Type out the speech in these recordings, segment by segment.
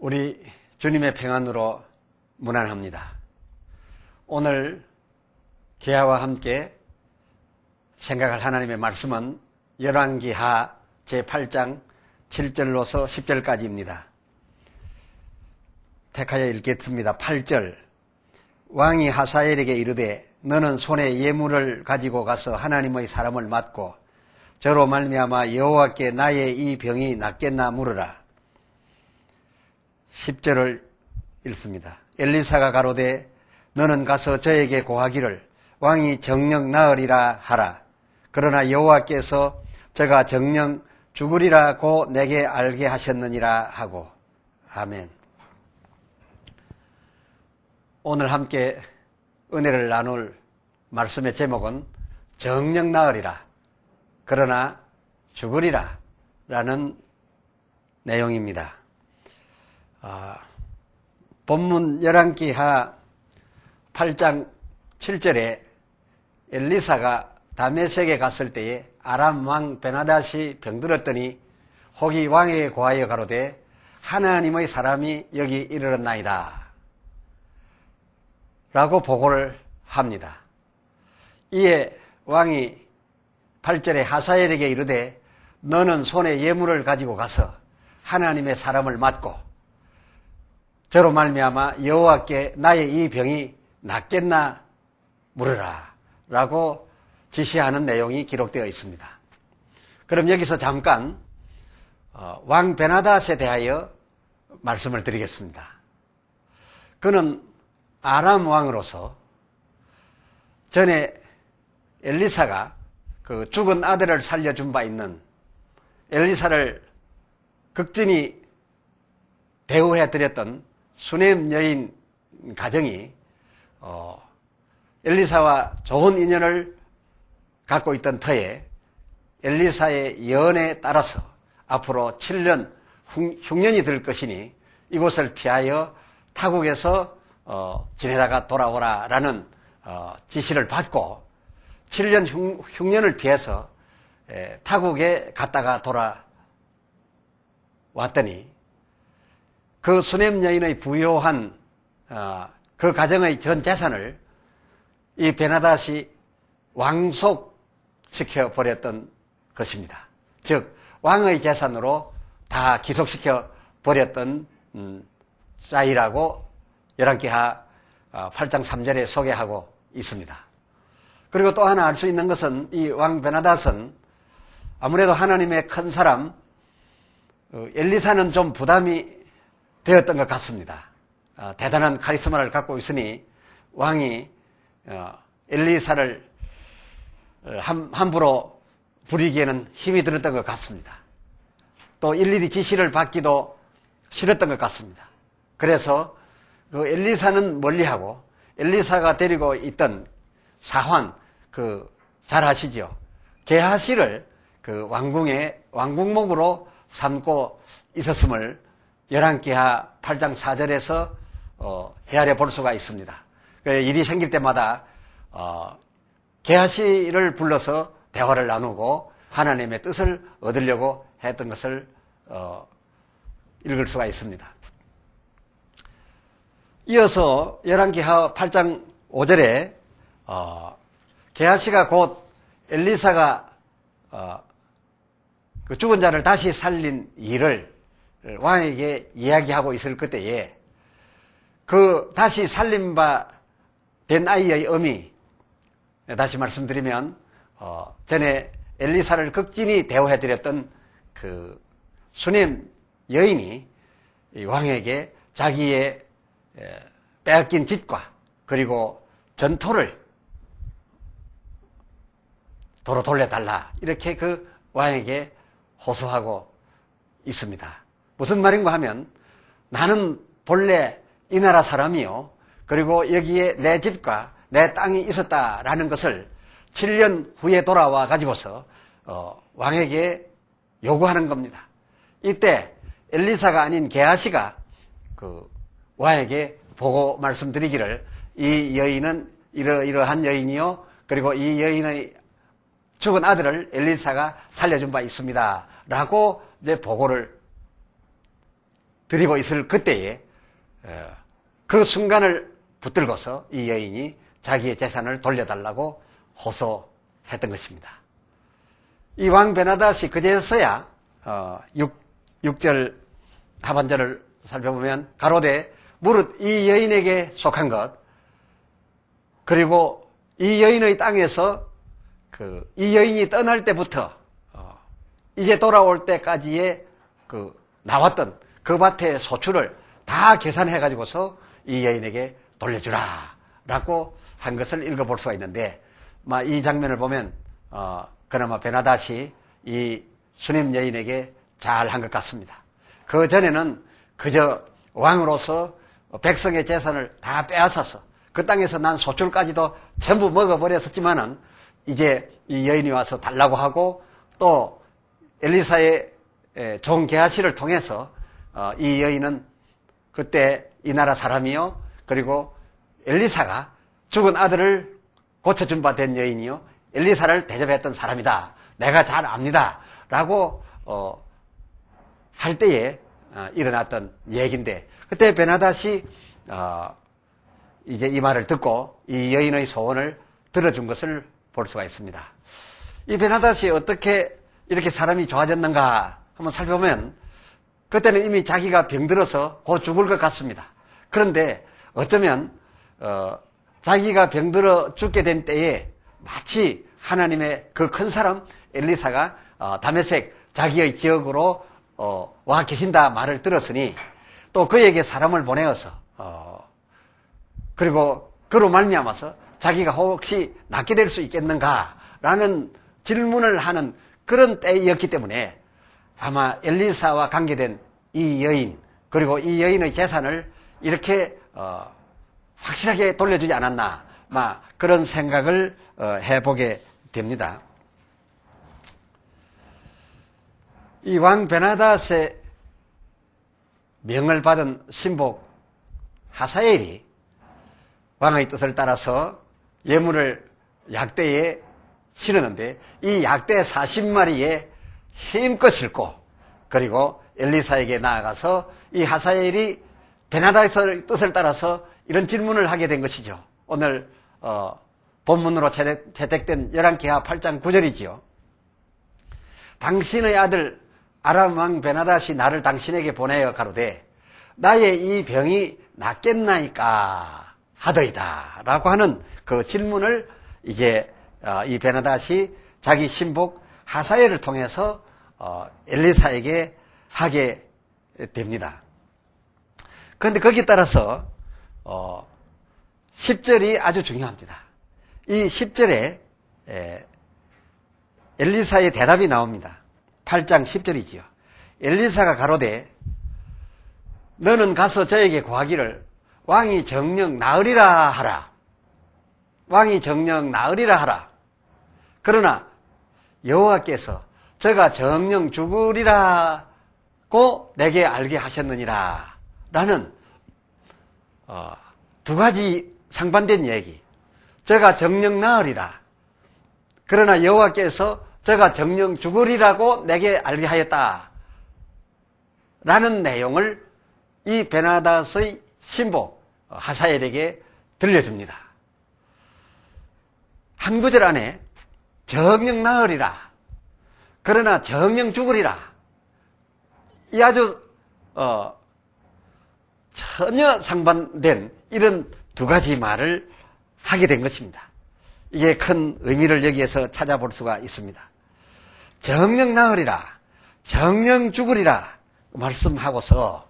우리 주님의 평안으로 무난합니다. 오늘 기아와 함께 생각할 하나님의 말씀은 열왕기하 제8장 7절로서 10절까지입니다. 택하여 읽겠습니다. 8절 왕이 하사엘에게 이르되 너는 손에 예물을 가지고 가서 하나님의 사람을 맞고 저로 말미암아 여호와께 나의 이 병이 낫겠나 물으라. 10절을 읽습니다. 엘리사가 가로되 너는 가서 저에게 고하기를 왕이 정령 나으리라 하라. 그러나 여호와께서 저가 정령 죽으리라고 내게 알게 하셨느니라 하고 아멘. 오늘 함께 은혜를 나눌 말씀의 제목은 정령 나으리라. 그러나 죽으리라. 라는 내용입니다. 아, 본문 열왕기하 8장 7절에 엘리사가 다메섹에 갔을 때에 아람 왕 베나다시 병들었더니 혹이 왕에게 고하여 가로되 하나님의 사람이 여기 이르렀나이다. 라고 보고를 합니다. 이에 왕이 8절에 하사엘에게 이르되 너는 손에 예물을 가지고 가서 하나님의 사람을 맞고 저로 말미암아 여호와께 나의 이 병이 낫겠나 물으라 라고 지시하는 내용이 기록되어 있습니다. 그럼 여기서 잠깐 어, 왕 베나닷에 대하여 말씀을 드리겠습니다. 그는 아람 왕으로서 전에 엘리사가 그 죽은 아들을 살려준 바 있는 엘리사를 극진히 대우해 드렸던 수넴 여인 가정이 어, 엘리사와 좋은 인연을 갖고 있던 터에 엘리사의 예언에 따라서 앞으로 7년 흉년이 들 것이니 이곳을 피하여 타국에서 어, 지내다가 돌아오라라는 어, 지시를 받고 7년 흉, 년을 피해서 에, 타국에 갔다가 돌아왔더니 그 수냄 여인의 부요한 어, 그 가정의 전 재산을 이 베나닷이 왕속시켜 버렸던 것입니다. 즉 왕의 재산으로 다 기속시켜 버렸던 음, 사이라고 열왕기하 8장 어, 3절에 소개하고 있습니다. 그리고 또 하나 알 수 있는 것은 이 왕 베나닷은 아무래도 하나님의 큰 사람 어, 엘리사는 좀 부담이 되었던 것 같습니다. 어, 대단한 카리스마를 갖고 있으니 왕이 엘리사를 함부로 부리기에는 힘이 들었던 것 같습니다. 또 일일이 지시를 받기도 싫었던 것 같습니다. 그래서 그 엘리사는 멀리하고 엘리사가 데리고 있던 사환 그잘 아시죠? 게하시를 그 왕궁의 왕궁목으로 삼고 있었음을 열왕기하 8장 4절에서 어, 헤아려 볼 수가 있습니다. 그 일이 생길 때마다 어, 게하시를 불러서 대화를 나누고 하나님의 뜻을 얻으려고 했던 것을 어, 읽을 수가 있습니다. 이어서 열왕기하 8장 5절에 어, 게하시가 곧 엘리사가 어, 그 죽은 자를 다시 살린 일을 왕에게 이야기하고 있을 그때에 그 다시 살린 바된 아이의 의미 다시 말씀드리면 어, 전에 엘리사를 극진히 대우해드렸던 그 수님 여인이 왕에게 자기의 빼앗긴 집과 그리고 전토를 도로 돌려달라 이렇게 그 왕에게 호소하고 있습니다. 무슨 말인가 하면 나는 본래 이 나라 사람이요 그리고 여기에 내 집과 내 땅이 있었다라는 것을 7년 후에 돌아와 가지고서 어, 왕에게 요구하는 겁니다. 이때 엘리사가 아닌 게하시가 그 왕에게 보고 말씀드리기를 이 여인은 이러이러한 여인이요. 그리고 이 여인의 죽은 아들을 엘리사가 살려준 바 있습니다. 라고 이제 보고를 드리고 있을 그때에 어, 그 순간을 붙들고서 이 여인이 자기의 재산을 돌려달라고 호소했던 것입니다. 이 왕 베나닷이 그제서야 어, 6, 절 하반절을 살펴보면 가로되 무릇 이 여인에게 속한 것 그리고 이 여인의 땅에서 그 이 여인이 떠날 때부터 어, 이제 돌아올 때까지의 그 나왔던 그 밭의 소출을 다 계산해 가지고서 이 여인에게 돌려주라 라고 한 것을 읽어볼 수가 있는데 막이 장면을 보면 어, 그나마 베나닷이 이 수냄 여인에게 잘 한 것 같습니다. 그 전에는 그저 왕으로서 백성의 재산을 다 빼앗아서 그 땅에서 난 소출까지도 전부 먹어버렸었지만은 이제 이 여인이 와서 달라고 하고 또 엘리사의 에, 좋은 계하시를 통해서 어, 이 여인은 그때 이 나라 사람이요. 그리고 엘리사가 죽은 아들을 고쳐준 바 된 여인이요. 엘리사를 대접했던 사람이다. 내가 잘 압니다. 라고 어, 할 때에 어, 일어났던 얘기인데 그때 베나닷이 어, 이제 이 말을 듣고 이 여인의 소원을 들어준 것을 볼 수가 있습니다. 이 베나닷이 어떻게 이렇게 사람이 좋아졌는가 한번 살펴보면 그때는 이미 자기가 병들어서 곧 죽을 것 같습니다. 그런데 어쩌면 어, 자기가 병들어 죽게 된 때에 마치 하나님의 그 큰 사람 엘리사가 어, 다메섹 자기의 지역으로 어, 와 계신다 말을 들었으니 또 그에게 사람을 보내어서 어, 그리고 그로 말미암아서 자기가 혹시 낫게 될 수 있겠는가라는 질문을 하는 그런 때였기 때문에 아마 엘리사와 관계된 이 여인 그리고 이 여인의 재산을 이렇게 어, 확실하게 돌려주지 않았나 막 그런 생각을 어, 해보게 됩니다. 이 왕 베나닷의 명을 받은 신복 하사엘이 왕의 뜻을 따라서 예물을 약대에 실었는데 이 약대 40마리에 힘껏 싣고 그리고 엘리사에게 나아가서 이 하사엘이 베나다의 뜻을 따라서 이런 질문을 하게 된 것이죠. 오늘 어, 본문으로 채택, 된 열왕기하 8장 9절이지요. 당신의 아들 아람 왕 베나닷이 나를 당신에게 보내어 가로되 나의 이 병이 낫겠나이까 하더이다 라고 하는 그 질문을 이제 어, 이 베나닷이 자기 신복 하사엘을 통해서 어, 엘리사에게 하게 됩니다. 그런데 거기에 따라서 10절이 어, 아주 중요합니다. 이 10절에 엘리사의 대답이 나옵니다. 8장 10절이지요. 엘리사가 가로되 너는 가서 저에게 구하기를 왕이 정령 나으리라 하라. 왕이 정령 나으리라 하라. 그러나 여호와께서 저가 정령 죽으리라고 내게 알게 하셨느니라. 라는 어, 두 가지 상반된 얘기. 저가 정령 나으리라. 그러나 여호와께서 저가 정령 죽으리라고 내게 알게 하였다. 라는 내용을 이 베나다스의 신복 하사엘에게 들려줍니다. 한 구절 안에 정령 나으리라. 그러나 정령 죽으리라. 이 아주 어, 전혀 상반된 이런 두 가지 말을 하게 된 것입니다. 이게 큰 의미를 여기에서 찾아볼 수가 있습니다. 정령 나으리라, 정령 죽으리라 말씀하고서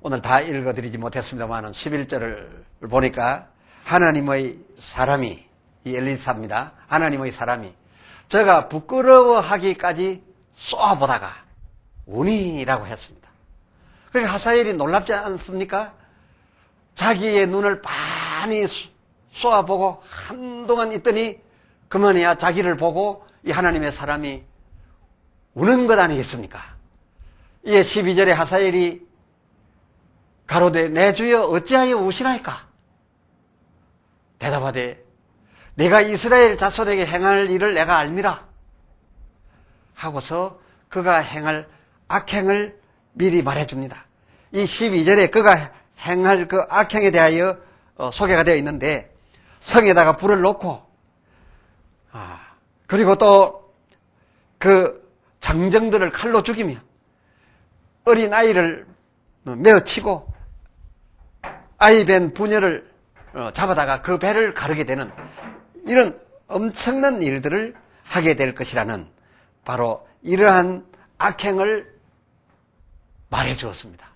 오늘 다 읽어드리지 못했습니다만 11절을 보니까 하나님의 사람이 이 엘리사입니다. 하나님의 사람이 제가 부끄러워하기까지 쏘아보다가 운이라고 했습니다. 그러니까 하사엘이 놀랍지 않습니까? 자기의 눈을 많이 쏘아보고 한동안 있더니 그만이야 자기를 보고 이 하나님의 사람이 우는 것 아니겠습니까? 이에 12절에 하사엘이 가로되 내 주여 어찌하여 우시나이까? 대답하되 내가 이스라엘 자손에게 행할 일을 내가 알미라 하고서 그가 행할 악행을 미리 말해줍니다. 이 12절에 그가 행할 그 악행에 대하여 어, 소개가 되어 있는데 성에다가 불을 놓고 아, 그리고 또 그 장정들을 칼로 죽이며 어린 아이를 메어 치고 아이 벤 부녀를 어, 잡아다가 그 배를 가르게 되는 이런 엄청난 일들을 하게 될 것이라는 바로 이러한 악행을 말해 주었습니다.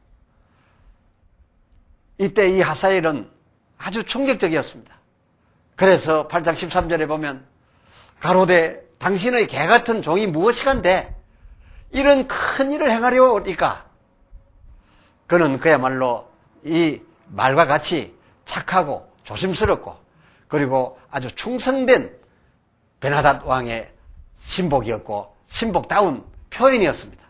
이때 이 하사엘은 아주 충격적이었습니다. 그래서 8장 13절에 보면 가로되 당신의 개 같은 종이 무엇이간데 이런 큰 일을 행하려니까 그는 그야말로 이 말과 같이 착하고 조심스럽고 그리고 아주 충성된 베나닷 왕의 신복이었고 신복다운 표현이었습니다.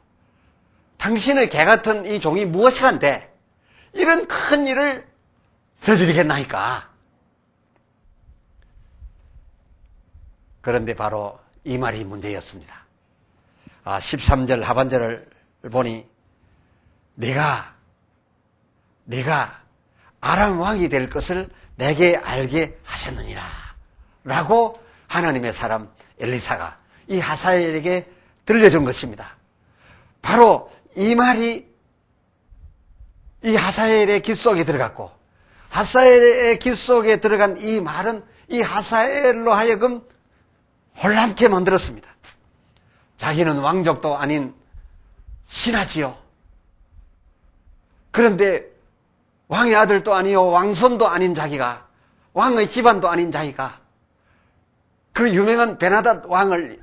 당신의 개 같은 이 종이 무엇이간데 이런 큰 일을 저지르겠나이까? 그런데 바로 이 말이 문제였습니다. 아, 13절 하반절을 보니 내가 내가 아람 왕이 될 것을 내게 알게 하셨느니라 라고 하나님의 사람 엘리사가 이 하사엘에게 들려준 것입니다. 바로 이 말이 이 하사엘의 귓 속에 들어갔고 하사엘의 귓 속에 들어간 이 말은 이 하사엘로 하여금 혼란케 만들었습니다. 자기는 왕족도 아닌 신하지요. 그런데 왕의 아들도 아니요 왕손도 아닌 자기가 왕의 집안도 아닌 자기가 그 유명한 베나닷 왕을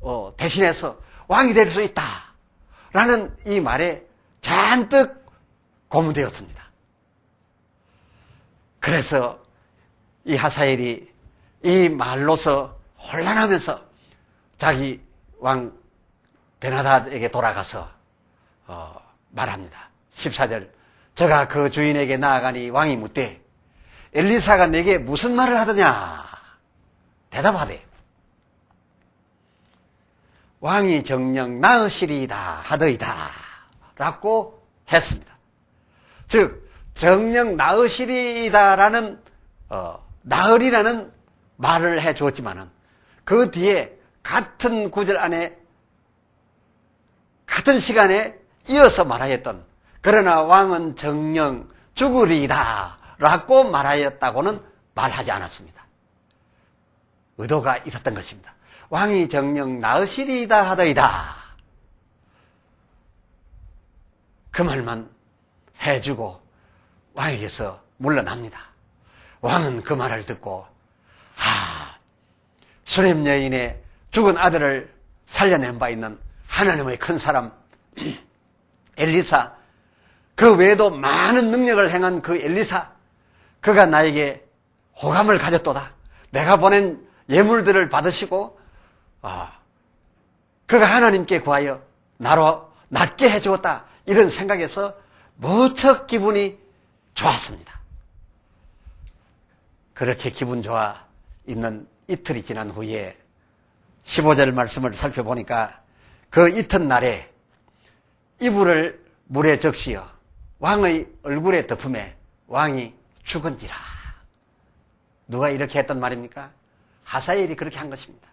어, 대신해서 왕이 될 수 있다. 라는 이 말에 잔뜩 고문되었습니다. 그래서 이 하사엘이 이 말로서 혼란하면서 자기 왕 베나닷에게 돌아가서 어, 말합니다. 14절 저가 그 주인에게 나아가니 왕이 묻되 엘리사가 내게 무슨 말을 하더냐 대답하되 왕이 정령 나으시리이다 하더이다 라고 했습니다. 즉 정령 나으시리이다 라는 어, 나으리라는 말을 해 주었지만은 그 뒤에 같은 구절 안에 같은 시간에 이어서 말하였던 그러나 왕은 정령 죽으리이다 라고 말하였다고는 말하지 않았습니다. 의도가 있었던 것입니다. 왕이 정령 나으시리이다 하더이다. 그 말만 해주고 왕에게서 물러납니다. 왕은 그 말을 듣고 아 수렘 여인의 죽은 아들을 살려낸 바 있는 하나님의 큰 사람 엘리사 그 외에도 많은 능력을 행한 그 엘리사 그가 나에게 호감을 가졌도다. 내가 보낸 예물들을 받으시고 아, 그가 하나님께 구하여 나로 낫게 해주었다. 이런 생각에서 무척 기분이 좋았습니다. 그렇게 기분 좋아 있는 이틀이 지난 후에 15절 말씀을 살펴보니까 그 이튿날에 이불을 물에 적시어 왕의 얼굴에 덮음에 왕이 죽은지라. 누가 이렇게 했단 말입니까? 하사엘이 그렇게 한 것입니다.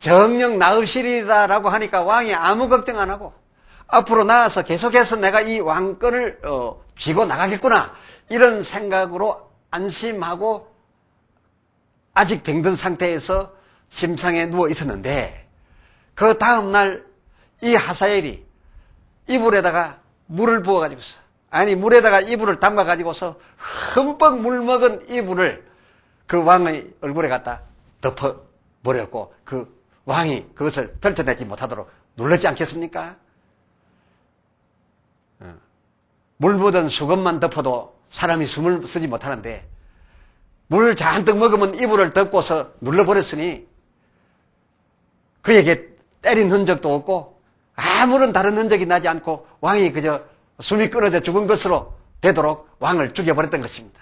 정령 나으시리다라고 하니까 왕이 아무 걱정 안 하고 앞으로 나아서 계속해서 내가 이 왕권을 어, 쥐고 나가겠구나 이런 생각으로 안심하고 아직 병든 상태에서 침상에 누워 있었는데 그 다음 날 이 하사엘이 이불에다가 물을 부어 가지고서 아니 물에다가 이불을 담가 가지고서 흠뻑 물 먹은 이불을 그 왕의 얼굴에 갖다 덮어 버렸고 그 왕이 그것을 덜쳐내지 못하도록 눌렀지 않겠습니까? 어. 물 묻은 수건만 덮어도 사람이 숨을 쓰지 못하는데 물 잔뜩 먹으면 이불을 덮고서 눌러버렸으니 그에게 때린 흔적도 없고 아무런 다른 흔적이 나지 않고 왕이 그저 숨이 끊어져 죽은 것으로 되도록 왕을 죽여버렸던 것입니다.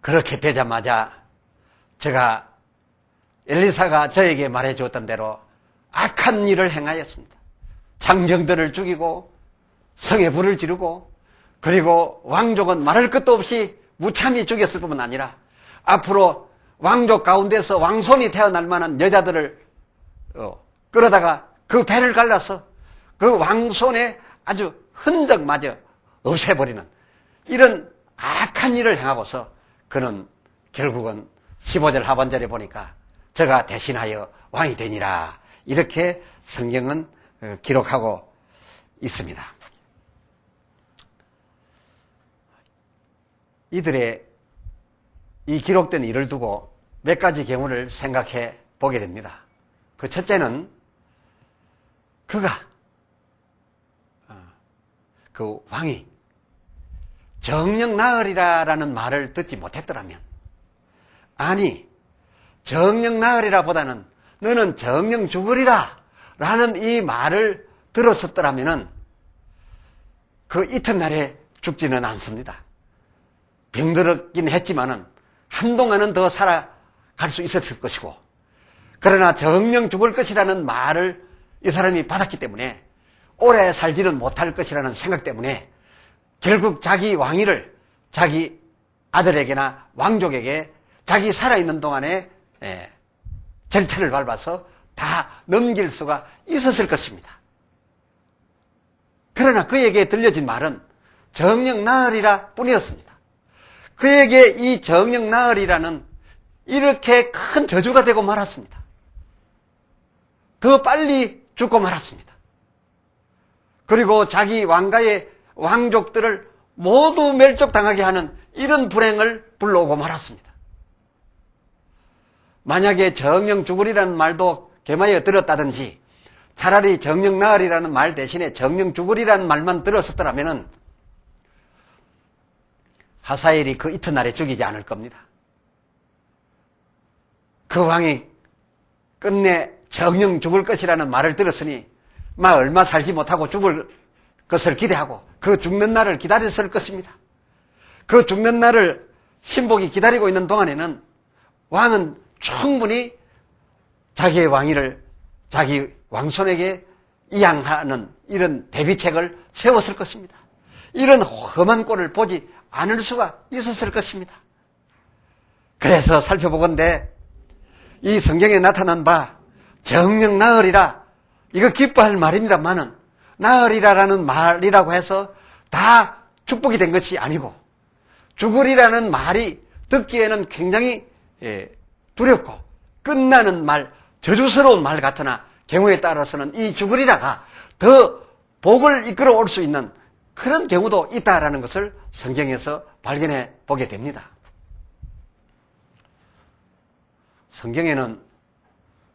그렇게 되자마자 제가 엘리사가 저에게 말해 주었던 대로 악한 일을 행하였습니다. 장정들을 죽이고 성에 불을 지르고 그리고 왕족은 말할 것도 없이 무참히 죽였을 뿐만 아니라 앞으로 왕족 가운데서 왕손이 태어날 만한 여자들을 어, 끌어다가 그 배를 갈라서 그 왕손의 아주 흔적마저 없애버리는 이런 악한 일을 행하고서 그는 결국은 15절 하반절에 보니까 저가 대신하여 왕이 되니라 이렇게 성경은 어, 기록하고 있습니다. 이들의 이 기록된 일을 두고 몇 가지 경우를 생각해 보게 됩니다. 그 첫째는 그가 어, 그 왕이 정령 나으리라라는 말을 듣지 못했더라면 아니 정령 나으리라 보다는 너는 정령 죽으리라 라는 이 말을 들었었더라면 그 이튿날에 죽지는 않습니다. 병들었긴 했지만은 한동안은 더 살아갈 수 있었을 것이고 그러나 정령 죽을 것이라는 말을 이 사람이 받았기 때문에 오래 살지는 못할 것이라는 생각 때문에 결국 자기 왕위를 자기 아들에게나 왕족에게 자기 살아있는 동안에 예, 절차를 밟아서 다 넘길 수가 있었을 것입니다. 그러나 그에게 들려진 말은 정령 나으리라 뿐이었습니다. 그에게 이 정령 나으리라는 이렇게 큰 저주가 되고 말았습니다. 더 빨리 죽고 말았습니다. 그리고 자기 왕가의 왕족들을 모두 멸족당하게 하는 이런 불행을 불러오고 말았습니다. 만약에 정령 죽으리라는 말도 개마에 들었다든지 차라리 정령 나으리라는 말 대신에 정령 죽으리라는 말만 들었었더라면 하사엘이 그 이튿날에 죽이지 않을 겁니다. 그 왕이 끝내 정령 죽을 것이라는 말을 들었으니 막 얼마 살지 못하고 죽을 것을 기대하고 그 죽는 날을 기다렸을 것입니다. 그 죽는 날을 신복이 기다리고 있는 동안에는 왕은 충분히 자기의 왕위를 자기 왕손에게 이양하는 이런 대비책을 세웠을 것입니다. 이런 험한 꼴을 보지 않을 수가 있었을 것입니다. 그래서 살펴보건대 이 성경에 나타난 바 정령 나으리라 이거 기뻐할 말입니다만은 나으리라라는 말이라고 해서 다 축복이 된 것이 아니고 죽으리라는 말이 듣기에는 굉장히 예, 두렵고 끝나는 말, 저주스러운 말 같으나 경우에 따라서는 이 죽으리라가 더 복을 이끌어 올 수 있는 그런 경우도 있다라는 것을 성경에서 발견해 보게 됩니다. 성경에는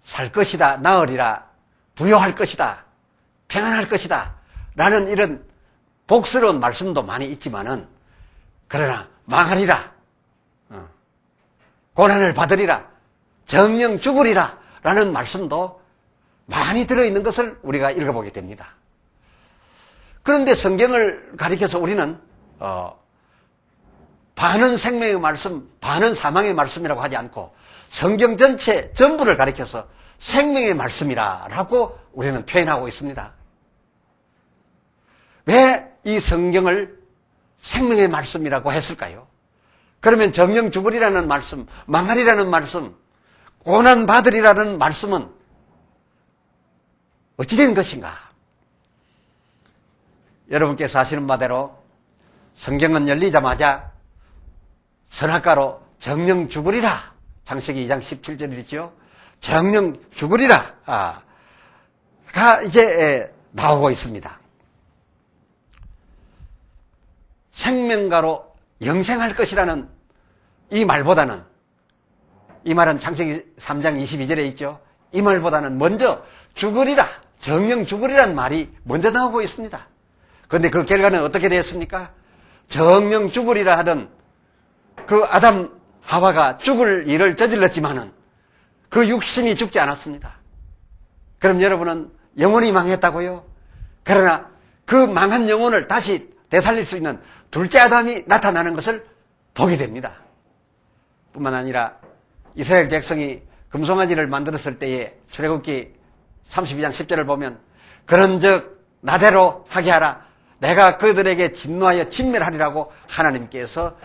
살 것이다, 나으리라, 부여할 것이다, 평안할 것이다, 라는 이런 복스러운 말씀도 많이 있지만은, 그러나 망하리라, 어, 고난을 받으리라, 정령 죽으리라, 라는 말씀도 많이 들어있는 것을 우리가 읽어보게 됩니다. 그런데 성경을 가리켜서 우리는, 어, 반은 생명의 말씀, 반은 사망의 말씀이라고 하지 않고 성경 전체 전부를 가리켜서 생명의 말씀이라고 우리는 표현하고 있습니다. 왜 이 성경을 생명의 말씀이라고 했을까요? 그러면 정령 죽으리라는 말씀, 망하리라는 말씀, 고난 받으리라는 말씀은 어찌된 것인가? 여러분께서 아시는 바대로 성경은 열리자마자 선악가로 정령 죽으리라. 창세기 2장 17절이죠. 정령 죽으리라. 아, 가 이제 나오고 있습니다. 생명가로 영생할 것이라는 이 말보다는 이 말은 창세기 3장 22절에 있죠. 이 말보다는 먼저 죽으리라, 정령 죽으리란 말이 먼저 나오고 있습니다. 그런데 그 결과는 어떻게 되었습니까? 정령 죽으리라 하던 그 아담 하와가 죽을 일을 저질렀지만은 그 육신이 죽지 않았습니다. 그럼 여러분은 영혼이 망했다고요? 그러나 그 망한 영혼을 다시 되살릴 수 있는 둘째 아담이 나타나는 것을 보게 됩니다. 뿐만 아니라 이스라엘 백성이 금송아지를 만들었을 때에 출애굽기 32장 10절을 보면 그런즉 나대로 하게 하라. 내가 그들에게 진노하여 진멸하리라고 하나님께서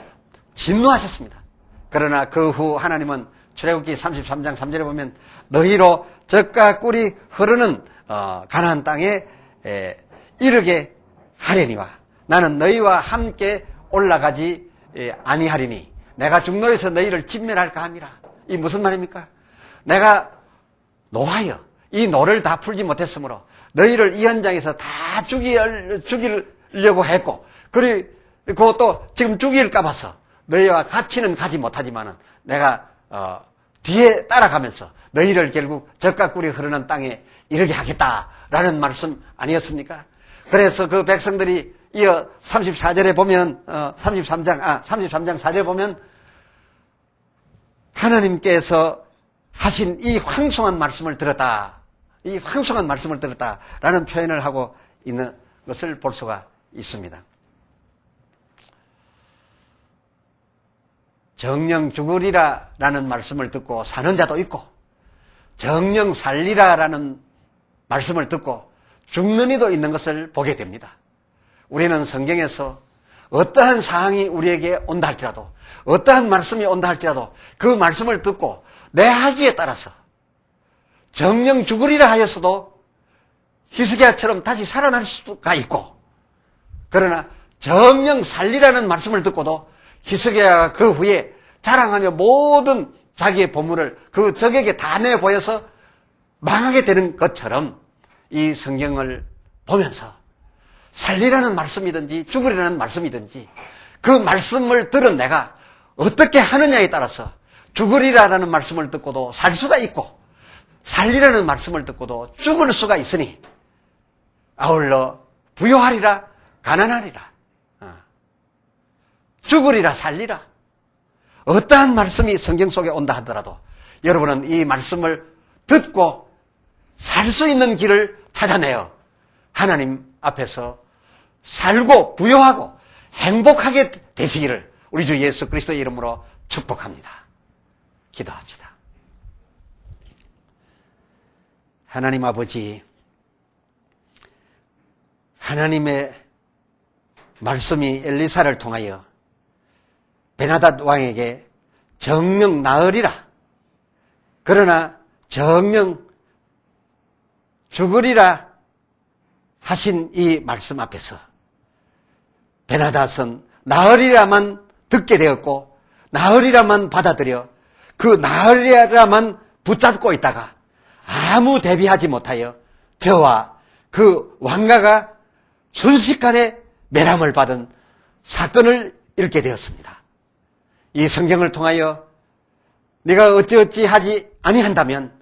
진노하셨습니다. 그러나 그 후 하나님은 출애굽기 33장 3절에 보면 너희로 젖과 꿀이 흐르는 어, 가나안 땅에 에, 이르게 하려니와 나는 너희와 함께 올라가지 에, 아니하리니 내가 중노에서 너희를 진멸할까 함이라. 이 무슨 말입니까? 내가 노하여 이 노를 다 풀지 못했으므로 너희를 이 현장에서 다 죽이, 죽이려고 했고 그리고 또 지금 죽일까 봐서 너희와 같이는 가지 못하지만은 내가 어, 뒤에 따라가면서 너희를 결국 젖과 꿀이 흐르는 땅에 이르게 하겠다라는 말씀 아니었습니까? 그래서 그 백성들이 이어 34절에 보면 어, 33장 아 33장 4절에 보면 하나님께서 하신 이 황송한 말씀을 들었다. 이 황송한 말씀을 들었다라는 표현을 하고 있는 것을 볼 수가 있습니다. 정령 죽으리라 라는 말씀을 듣고 사는 자도 있고 정령 살리라 라는 말씀을 듣고 죽는 이도 있는 것을 보게 됩니다. 우리는 성경에서 어떠한 사항이 우리에게 온다 할지라도 어떠한 말씀이 온다 할지라도 그 말씀을 듣고 내 하기에 따라서 정령 죽으리라 하였어도 히스기야처럼 다시 살아날 수가 있고 그러나 정령 살리라는 말씀을 듣고도 히스기야가 그 후에 자랑하며 모든 자기의 보물을 그 적에게 다 내보여서 망하게 되는 것처럼 이 성경을 보면서 살리라는 말씀이든지 죽으리라는 말씀이든지 그 말씀을 들은 내가 어떻게 하느냐에 따라서 죽으리라는 말씀을 듣고도 살 수가 있고 살리라는 말씀을 듣고도 죽을 수가 있으니 아울러 부요하리라 가난하리라 어. 죽으리라 살리라 어떠한 말씀이 성경 속에 온다 하더라도 여러분은 이 말씀을 듣고 살 수 있는 길을 찾아내어 하나님 앞에서 살고 부요하고 행복하게 되시기를 우리 주 예수 그리스도의 이름으로 축복합니다. 기도합시다. 하나님 아버지, 하나님의 말씀이 엘리사를 통하여 베나닷 왕에게 정령 나으리라. 그러나 정령 죽으리라 하신 이 말씀 앞에서 베나닷은 나으리라만 듣게 되었고 나으리라만 받아들여 그 나으리라만 붙잡고 있다가 아무 대비하지 못하여 저와 그 왕가가 순식간에 매람을 받은 사건을 읽게 되었습니다. 이 성경을 통하여 네가 어찌어찌 하지 아니한다면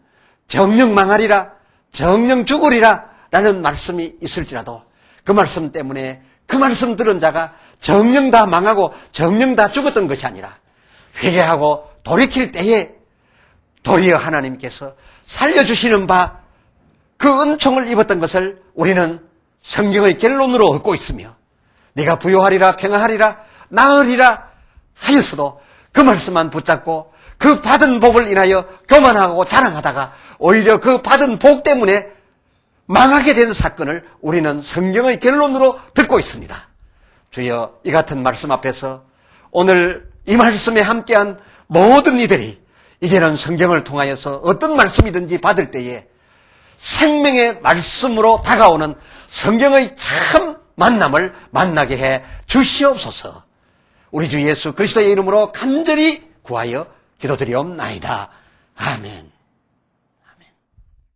정령 망하리라 정령 죽으리라 라는 말씀이 있을지라도 그 말씀 때문에 그 말씀 들은 자가 정령 다 망하고 정령 다 죽었던 것이 아니라 회개하고 돌이킬 때에 도리어 하나님께서 살려주시는 바 그 은총을 입었던 것을 우리는 성경의 결론으로 얻고 있으며 네가 부요하리라 평화하리라 나으리라 하였어도 그 말씀만 붙잡고 그 받은 복을 인하여 교만하고 자랑하다가 오히려 그 받은 복 때문에 망하게 된 사건을 우리는 성경의 결론으로 듣고 있습니다. 주여 이 같은 말씀 앞에서 오늘 이 말씀에 함께한 모든 이들이 이제는 성경을 통하여서 어떤 말씀이든지 받을 때에 생명의 말씀으로 다가오는 성경의 참 만남을 만나게 해 주시옵소서. 우리 주 예수 그리스도의 이름으로 간절히 구하여 기도드리옵나이다. 아멘.